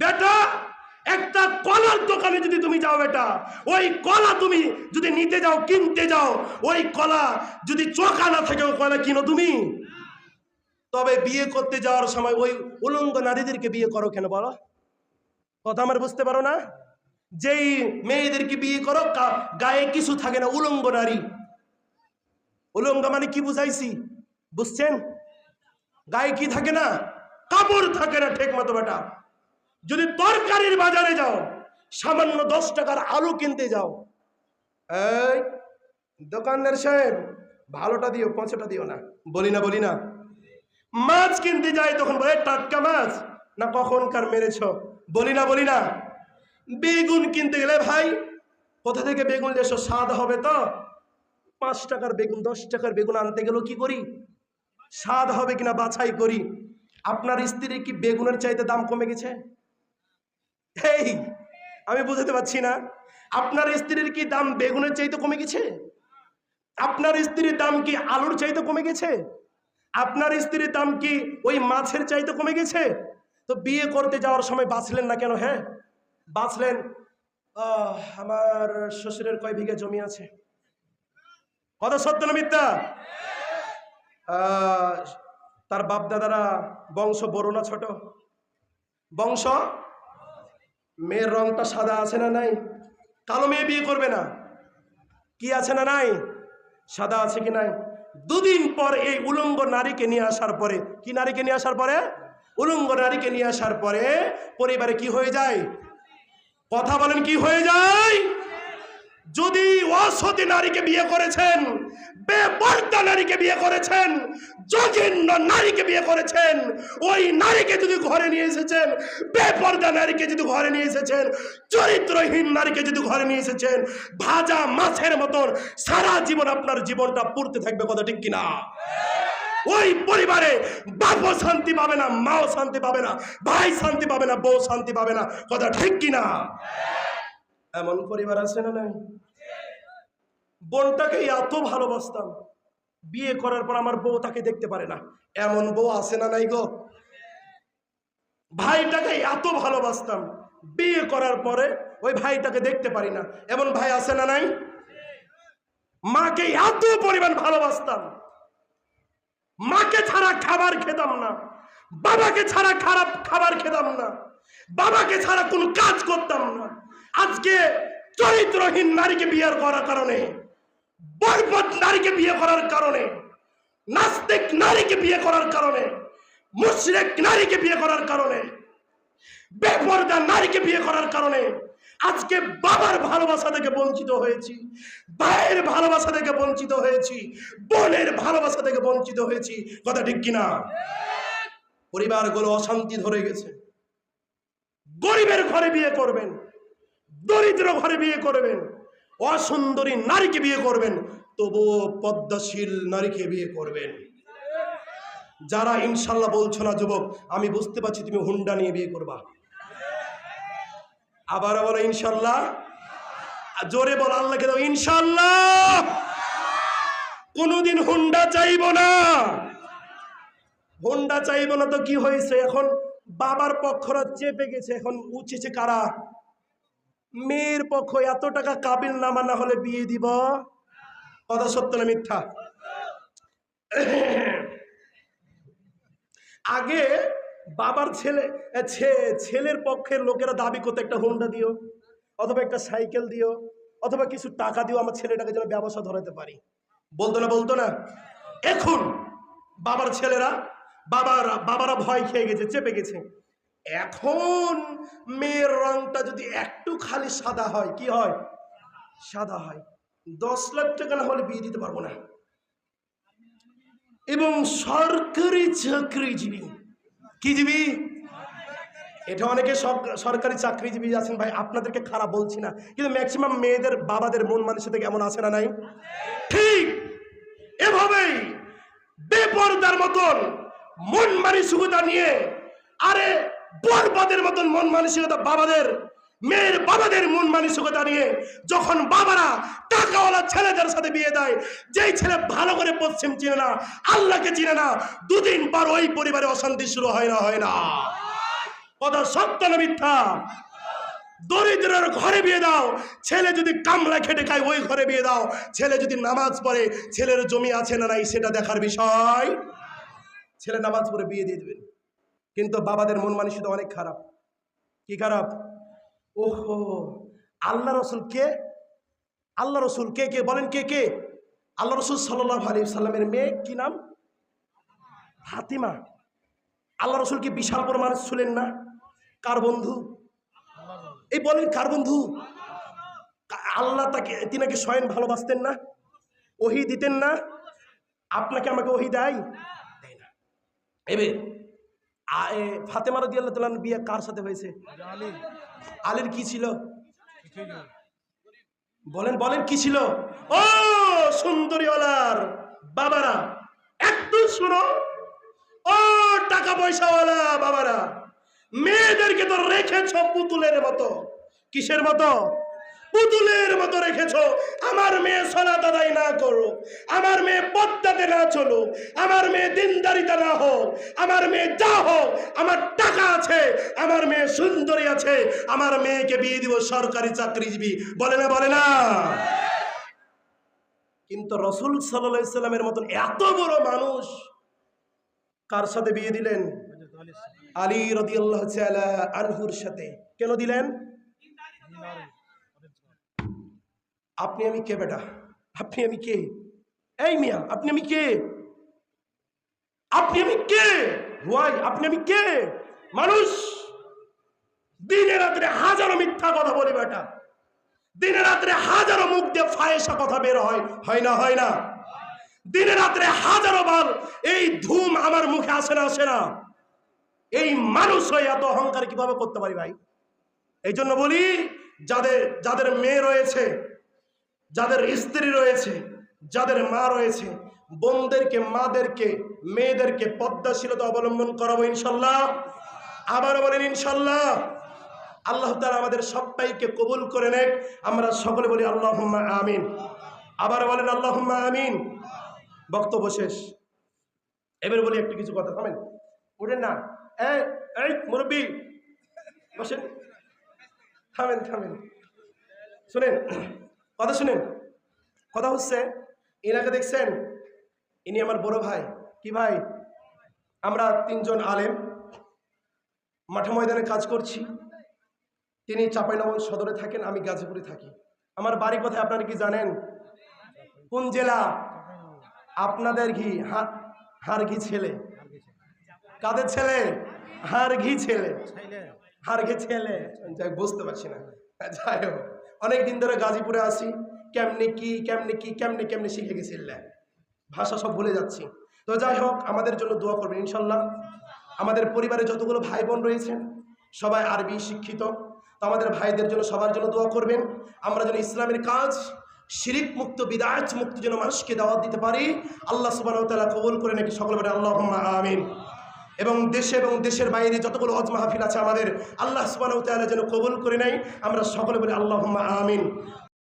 বেটা, একটা কলার দোকানে যদি তুমি যাও বেটা, ওই কলা তুমি যদি নিতে যাও, কিনতে যাও, ওই কলা যদি চোখা না থাকে কলা কিনো তুমি? তবে বিয়ে করতে যাওয়ার সময় ওই উলঙ্গ নারীদেরকে বিয়ে করো কেন বলো? কথা আমার বুঝতে পারো না? যেই মেয়েদেরকে বিয়ে করো গায়ে কিছু থাকে না, উলঙ্গ নারী। উলঙ্গ মানে কি বুঝাইছি? বুঝছেন? গায়ে কি থাকে না? কাপড় থাকে না, ঠিক মতো বেটা। যদি তরকারির বাজারে যাও, সামান্য দশ টাকার আলু কিনতে যাও, এই দোকানদার সাহেব, ভালোটা দিও, পাঁচটা দিও না। বলি না বলি না। মাছ কিনতে যাই তখন বলে টাটকা মাছ, না কখনকার মেরেছ? বলি না বলি না। বেগুন কিনতে গেলে, ভাই, কোথা থেকে বেগুন এসো? স্বাদ হবে তো? পাঁচ টাকার বেগুন, দশ টাকার বেগুন আনতে গেলেও কি করি? স্বাদ হবে কিনা বাছাই করি? আপনার স্ত্রীর কি বেগুনের চাইতে দাম কমে গেছে? এই আমি বুঝতে পারছি না। আপনার স্ত্রীর কি দাম বেগুনের চাইতে কমে গেছে? আপনার স্ত্রীর দাম কি আলুর চাইতে কমে গেছে? আপনার স্ত্রীর দাম কি ওই মাছের চাইতে কমে গেছে? তো বিয়ে করতে যাওয়ার সময় বাঁচলেন না কেন হ্যাঁ? বাঁচলেন আমার শ্বশুরের কয় বিঘা জমি আছে? কত সত্য না মিথ্যা? তার বাপ দাদারা বংশ বড় না ছোট? বংশ মেয়ের রংটা সাদা আছে না নাই? কালো মেয়ে বিয়ে করবে না। কি আছে না নাই? সাদা আছে কি নাই? দুদিন পর এই উলঙ্গ নারীকে নিয়ে আসার পরে, কি নারীকে নিয়ে আসার পরে? উলঙ্গ নারীকে নিয়ে আসার পরে পরিবারে কি হয়ে যায়? কথা বলেন, কি হয়ে যায়? যদি অসতী নারীকে বিয়ে করেছেন বেপর্দা নারীকে বিয়ে করেছেন যোগিন্য নারীকে বিয়ে করেছেন, ওই নারীকে যদি ঘরে নিয়ে এসেছেন, বেপর্দা নারীকে যদি ঘরে নিয়ে এসেছেন, চরিত্রহীন নারীকে যদি ঘরে নিয়ে এসেছেন, ভাজা মাছের মতন সারা জীবন আপনার জীবনটা পড়তে থাকবে, কথা ঠিক কিনা? ওই পরিবারে বাপও শান্তি পাবে না, মাও শান্তি পাবে না, ভাই শান্তি পাবে না, বউ শান্তি পাবে না, কথা ঠিক কিনা? এমন পরিবার আছে না নাই? বোনটাকে এত ভালোবাসতাম। বিয়ে করার পর আমার বউ তাকে দেখতে পারে না। এমন বউ আছে না নাই গো? ভাইটাকে এত ভালোবাসতাম। বিয়ে করার পরে ওই ভাইটাকে দেখতে পারি না। এমন ভাই আছে না নাই? মাকে এত পরিমাণ ভালোবাসতাম। মাকে ছাড়া খাবার খেতাম না। বাবাকে ছাড়া খারাপ খাবার খেতাম না। বাবাকে ছাড়া কোনো কাজ করতাম না। আজকে চরিত্রহীন নারীকে বিয়ে করার কারণে বরবত নারীকে বিয়ে করার কারণে, নাস্তিক নারীকে বিয়ে করার কারণে, মুশরিক নারীকে বিয়ে করার কারণে, বেপর্দা নারীকে বিয়ে করার কারণে আজকে বাবার ভালোবাসা থেকে বঞ্চিত হয়েছি, ভাইয়ের ভালোবাসা থেকে বঞ্চিত হয়েছি, বোনের ভালোবাসা থেকে বঞ্চিত হয়েছি। কথা ঠিক কিনা? পরিবারগুলো অশান্তি ধরে গেছে। গরিবের ঘরে বিয়ে করবেন দরিদ্র ঘরে বিয়ে করবেন, অসুন্দরী নারীকে বিয়ে করবেন, তবুও পদ্মাশীল নারীকে বিয়ে করবেন। যারা ইনশাল্লাহ বলছো না, যুবক, আমি বুঝতে পারছি তুমি হুন্ডা নিয়ে বিয়ে করবা। আবার বলো ইনশাল্লাহ। জোরে বল, আল্লাহকে দাও, ইনশাল্লাহ। কোনোদিন হুন্ডা চাইব না। হুন্ডা চাইব না তো কি হয়েছে এখন? বাবার পক্ষরা চেপে গেছে, এখন উঠেছে কারা? মেয়ের পক্ষ এত টাকা কাবিল নামা না হলে বিয়ে দিব? কথা সত্য না মিথ্যা? আগে বাবার ছেলে ছেলের পক্ষের লোকেরা দাবি করতে, একটা হোন্ডা দিও, অথবা একটা সাইকেল দিও, অথবা কিছু টাকা দিও, আমার ছেলেটাকে যেন ব্যবসা ধরাতে পারি। বলতো না বলতো না? এখন বাবার ছেলেরা, বাবারা বাবারা ভয় খেয়ে গেছে, চেপে গেছে। এখন মেয়ের রংটা যদি একটু খালি সাদা হয়, কি হয়? সাদা হয়। দশ লাখ টাকা না হলে বিয়ে দিতে পারব না। এবং সরকারি চাকরিজীবী কি জীবী এটা অনেকে সর- সরকারি চাকরিজীবী আছেন ভাই, আপনাদেরকে খারাপ বলছি না। কিন্তু ম্যাক্সিমাম মেয়েদের বাবাদের মন মানুষের থেকে এমন আছে না নাই? ঠিক এভাবেই বেপরদার মতন মন মানি সুবিধা নিয়ে আরে বরবাদের মতন মন মানসিকতা বাবাদের, মেয়ের বাবাদের মন মানসিকতা নিয়ে যখন বাবারা টাকাওয়ালা ছেলেদের সাথে বিয়ে দেয়, যেই ছেলে ভালো করে পশ্চিম চিনে না, আল্লাহকে চিনে না, দুদিন পর ওই পরিবারে অশান্তি শুরু হয় না হয় না। কথা সত্য না মিথ্যা? দরিদ্রের ঘরে বিয়ে দাও, ছেলে যদি কামলা খেটে খায়, ওই ঘরে বিয়ে দাও। ছেলে যদি নামাজ পড়ে, ছেলের জমি আছে না নাই, সেটা দেখার বিষয়। ছেলে নামাজ পড়ে বিয়ে দিয়ে দেবেন। কিন্তু বাবাদের মন মানসিকতা অনেক খারাপ। কি খারাপ? ওহো, আল্লাহ রসুল কে? আল্লাহ রসুল কে কে? বলেন কে কে? আল্লাহ রসুল সাল্লাহ আলী সাল্লামের মেয়ে কি নাম? ফাতিমা। আল্লাহ রসুল কি বিশাল বড় মানুষ ছিলেন না? কার বন্ধু? এই বলেন কার বন্ধু? আল্লাহ তাকে তিনাকে স্বয়ং ভালোবাসতেন না? ওহি দিতেন না? আপনাকে আমাকে ওহি দেয়? দেয় না। এবার ফাতেমা রদি আল্লাহ তালার বিয়ে কার সাথে হয়েছে? আলীর। কি ছিল? বলেন বলেন কি ছিল? ও সুন্দরীওয়ালার বাবারা একটু শুনো। ও টাকা পয়সাওয়ালা বাবারা মেয়েদেরকে তো রেখেছ পুতুলের মতো। কিসের মতো? পুতুলের মতো রেখেছো। আমার মেয়ে সলা দাদাই না করো আমার মেয়ে পদ্মাতে না চলো আমার মেয়ে দিনদারিতা না হোক। আমার মেয়ে যা হোক, আমার টাকা আছে, আমার মেয়ে সুন্দরী আছে, আমার মেয়েকে বিয়ে দিব সরকারি চাকরিজীবী। বলে না বলে না। কিন্তু রসুল সাল্লামের মতন এত বড় মানুষ কার সাথে বিয়ে দিলেন? আলী আল্লাহ আনহুর সাথে। কেন দিলেন? আপনি আমি কে বেটা? আপনি আমি কে? এই মিয়া, আপনি আমি কে? আপনি আমি কে? ওয়াই আপনি আমি কে? মানুষ, দিনে রাত্রে হাজারো মিথ্যা কথা বলি বেটা। দিনে রাত্রে হাজারো মুখ দিয়ে ফায়েসা কথা বের হয়। হয় না হয় না? দিনে রাত্রে হাজারো বার এই ধুম আমার মুখে আসে না আসে না। এই মানুষ হয়ে এত অহংকার কীভাবে করতে পারি ভাই? এই জন্য বলি, যাদের যাদের মেয়ে রয়েছে যাদের স্ত্রী রয়েছে, যাদের মা রয়েছে, বোনদেরকে, মাদেরকে, মেয়েদেরকে পদ্মাশীলতা অবলম্বন করাবো ইনশাল্লাহ। আবার বলেন ইনশাল্লাহ। আল্লাহ তালা আমাদের সবাইকে কবুল করে নেক। আমরা সকলে বলি আল্লাহ আমিন। আবার বলেন আল্লাহ আমিন। বক্তব্য শেষ। এবার বলি একটু কিছু কথা, থামেন। উঠেন না। মুরব্বী, বসেন। থামেন থামেন। শুনেন। কথা শুনেন। কথা হচ্ছে এনাকে দেখছেন, ইনি আমার বড় ভাই। কি ভাই? আমরা তিনজন আলেম। মাঠে ময়দানে কাজ করছি। তিনি চাঁপাইনবাবগঞ্জ সদরে থাকেন, আমি গাজীপুরে থাকি। আমার বাড়ি কোথায় আপনারা কি জানেন? কোন জেলা? আপনাদের ঘি হার ঘি ছেলে। কাদের ছেলে? হার ঘি ছেলে। হার ঘি ছেলে। বুঝতে পারছি না। যাই হোক। অনেক দিন ধরে গাজীপুরে আসি কেমনে কি কেমনে কি, কেমনে কেমনে শিখে গেছিলেন ভাষা সব ভুলে যাচ্ছি। তো যাই হোক, আমাদের জন্য দোয়া করবেন, ইনশাল্লাহ। আমাদের পরিবারে যতগুলো ভাই বোন রয়েছেন, সবাই আরবি শিক্ষিত। তো আমাদের ভাইদের জন্য, সবার জন্য দোয়া করবেন। আমরা যেন ইসলামের কাজ, শিরিক মুক্ত, বিদায়ত মুক্ত যেন মানুষকে দাওয়াত দিতে পারি। আল্লাহ সুবাহ কবুল করে নাকি। সকল বলে আল্লাহ আমিন। এবং দেশে এবং দেশের বাইরে যতগুলো অজ মাহফিল আছে আমাদের, আল্লাহ সুবাহ যেন কবুল করে নেয়। আমরা সকলে বলি আল্লাহ আমিন।